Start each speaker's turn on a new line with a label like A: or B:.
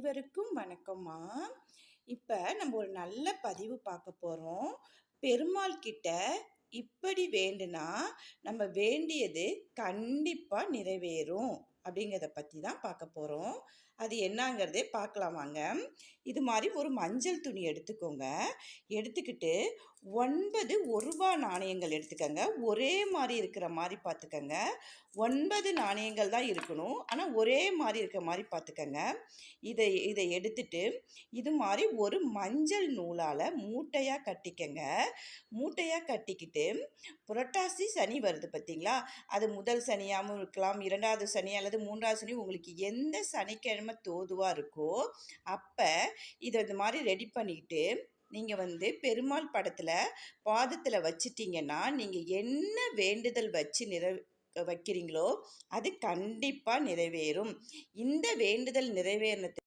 A: அனைவருக்கும் வணக்கம்மா. இப்போ நம்ம ஒரு நல்ல பதிவு பார்க்க போகிறோம் பெருமாள் கிட்ட இப்படி வேண்டுனா நம்ம வேண்டியது கண்டிப்பாக நிறைவேறும். அப்படிங்கிறத பற்றி தான் பார்க்க போகிறோம் அது என்னங்கிறதே பார்க்கலாம் வாங்க. இது மாதிரி ஒரு மஞ்சள் துணி எடுத்துக்கோங்க. எடுத்துக்கிட்டு ஒன்பது ஒரு ரூபா நாணயங்கள் எடுத்துக்கோங்க. ஒரே மாதிரி இருக்கிற மாதிரி பார்த்துக்கோங்க. ஒன்பது நாணயங்கள் தான் இருக்கணும். ஆனால் ஒரே மாதிரி இருக்கிற மாதிரி பார்த்துக்கோங்க. இதை இதை எடுத்துட்டு இது மாதிரி ஒரு மஞ்சள் நூலால் மூட்டையாக கட்டிக்கங்க. மூட்டையாக கட்டிக்கிட்டு புரட்டாசி சனி வருது பார்த்தீங்களா? அது முதல் சனியாகவும் இருக்கலாம். இரண்டாவது சனி அல்லது மூன்றாவது சனி உங்களுக்கு எந்த சனிக்கிழமை தோதுவாக இருக்கோ அப்போ இதை இந்த மாதிரி ரெடி பண்ணிக்கிட்டு நீங்கள் வந்து பெருமாள் படத்தில் பாதத்தில் வச்சிட்டிங்கன்னா நீங்கள் என்ன வேண்டுதல் வச்சு நிறை வைக்கிறீங்களோ அது கண்டிப்பாக நிறைவேறும். இந்த வேண்டுதல் நிறைவேறினது